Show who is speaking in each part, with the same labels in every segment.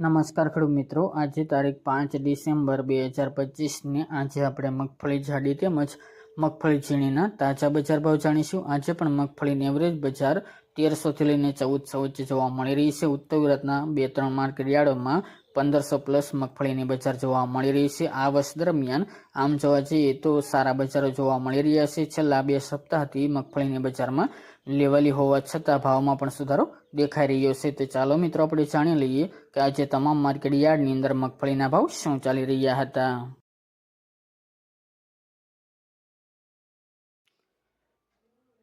Speaker 1: નમસ્કાર ખેડૂત મિત્રો. આજે તારીખ પાંચ ડિસેમ્બર બે હજાર પચીસને આજે આપણે મગફળી જાડી તેમજ મગફળી ઝીણીના તાજા બજાર ભાવ જાણીશું. આજે પણ મગફળીની એવરેજ બજાર તેરસોથી લઈને ચૌદસો વચ્ચે જોવા મળી રહી છે. ઉત્તર ગુજરાતના બે ત્રણ માર્કેટ યાર્ડોમાં પંદરસો પ્લસ મગફળીની બજાર જોવા મળી રહી છે. આ વર્ષ દરમિયાન આમ જોવા જઈએ તો સારા બજારો જોવા મળી રહ્યા છે. છેલ્લા બે સપ્તાહથી મગફળીની બજારમાં લેવાલી હોવા છતાં ભાવમાં પણ સુધારો દેખાઈ રહ્યો છે. તો ચાલો મિત્રો આપણે જાણી લઈએ કે આજે તમામ માર્કેટ યાર્ડની અંદર મગફળીના ભાવ શું ચાલી રહ્યા હતા.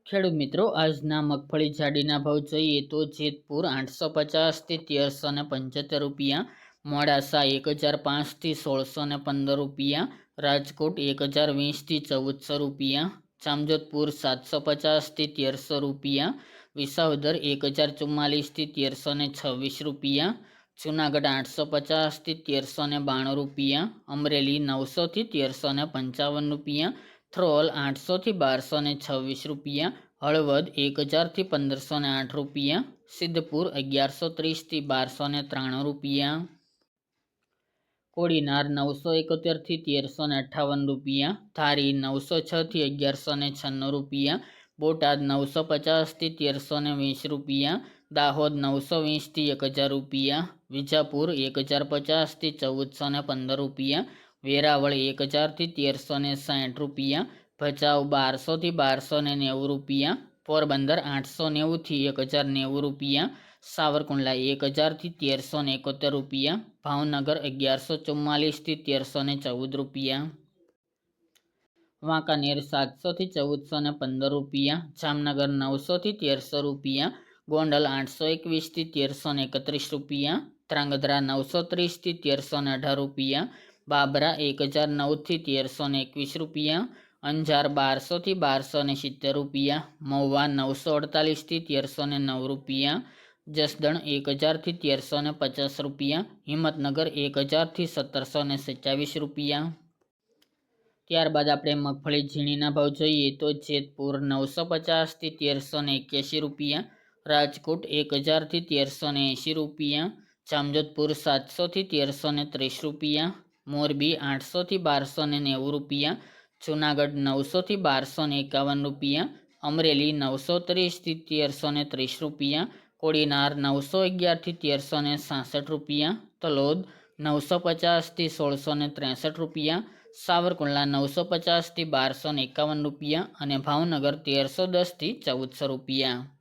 Speaker 1: ખેડૂત મિત્રો, આજના મગફળી જાડીના ભાવ જોઈએ તો જેતપુર આઠસો પચાસથી તેરસો ને પંચોતેર રૂપિયા મોડાસા એક હજાર પાંચથી સોળસો ને પંદર રૂપિયા, રાજકોટ એક હજાર વીસથી ચૌદસો રૂપિયા, જામજોધપુર સાતસો પચાસથી તેરસો રૂપિયા, વિસાવદર એક હજાર ચુમ્માલીસથી તેરસો ને છવ્વીસ રૂપિયા, જુનાગઢ આઠસો પચાસથી તેરસો ને બાણું રૂપિયા, અમરેલી નવસોથી તેરસો ને પંચાવન રૂપિયા થ્રોલ આઠસોથી બારસો ને છવ્વીસ રૂપિયા, હળવદ એક હજારથી પંદરસો આઠ રૂપિયા, સિદ્ધપુર અગિયારસો ત્રીસથી બારસો ને ત્રાણું રૂપિયા. કોડીનાર નવસો એકોતેરથી તેરસો ને અઠ્ઠાવન રૂપિયા થારી નવસો છથી અગિયારસો ને છન્નું રૂપિયા, બોટાદ નવસો પચાસથી તેરસો ને વીસ રૂપિયા, દાહોદ નવસો વીસથી એક હજાર રૂપિયા, વિજાપુર એક હજાર પચાસથી ચૌદસો ને પંદર રૂપિયા, વેરાવળ એક હજારથી તેરસો ને સાઠ રૂપિયા, ભચાઉ બારસોથી બારસો ને નેવું રૂપિયા, પોરબંદર આઠસો નેવુંથી એક હજાર નેવું રૂપિયા સાવરકુંડલા એક હજારથી તેરસો ને એકોતેર રૂપિયા, ભાવનગર અગિયારસો ચુમ્માલીસથી તેરસો ને ચૌદ રૂપિયા. વાંકાનેર સાતસોથી ચૌદસો ને પંદર રૂપિયા, જામનગર નવસોથી તેરસો રૂપિયા, ગોંડલ આઠસો એકવીસથી તેરસો ને એકત્રીસ રૂપિયા ત્રાંગધ્રા નવસો ત્રીસથી તેરસો ને અઢાર રૂપિયા, બાબરા એક હજાર નવથી તેરસો ને એકવીસ રૂપિયા, અંજાર બારસોથી બારસો ને સિત્તેર રૂપિયા, મહુવા નવસો અડતાલીસથી તેરસો ને નવ રૂપિયા જસદણ એક હજારથી તેરસો ને પચાસ રૂપિયા, હિંમતનગર એક હજારથી સત્તરસો ને સત્યાવીસ રૂપિયા. ત્યારબાદ આપણે મગફળી ઝીણીના ભાવ જોઈએ તો જેતપુર નવસો પચાસથી તેરસો ને એક્યાસી રૂપિયા, રાજકોટ એક હજારથી તેરસો ને એંશી રૂપિયા, જામજોધપુર સાતસોથી તેરસો ને ત્રીસ રૂપિયા, મોરબી આઠસોથી બારસો ને નેવું રૂપિયા, જુનાગઢ નવસોથી બારસો ને એકાવન રૂપિયા, અમરેલી નવસો ત્રીસથી તેરસો ને ત્રીસ રૂપિયા કોડીનાર નવસો અગિયારથી તેરસો ને સાસઠ રૂપિયા, તલોદ નવસો પચાસથી સોળસો ને ત્રેસઠ રૂપિયા, સાવરકુંડલા નવસો પચાસથી બારસો ને એકાવન રૂપિયા અને ભાવનગર તેરસો દસથી ચૌદસો રૂપિયા.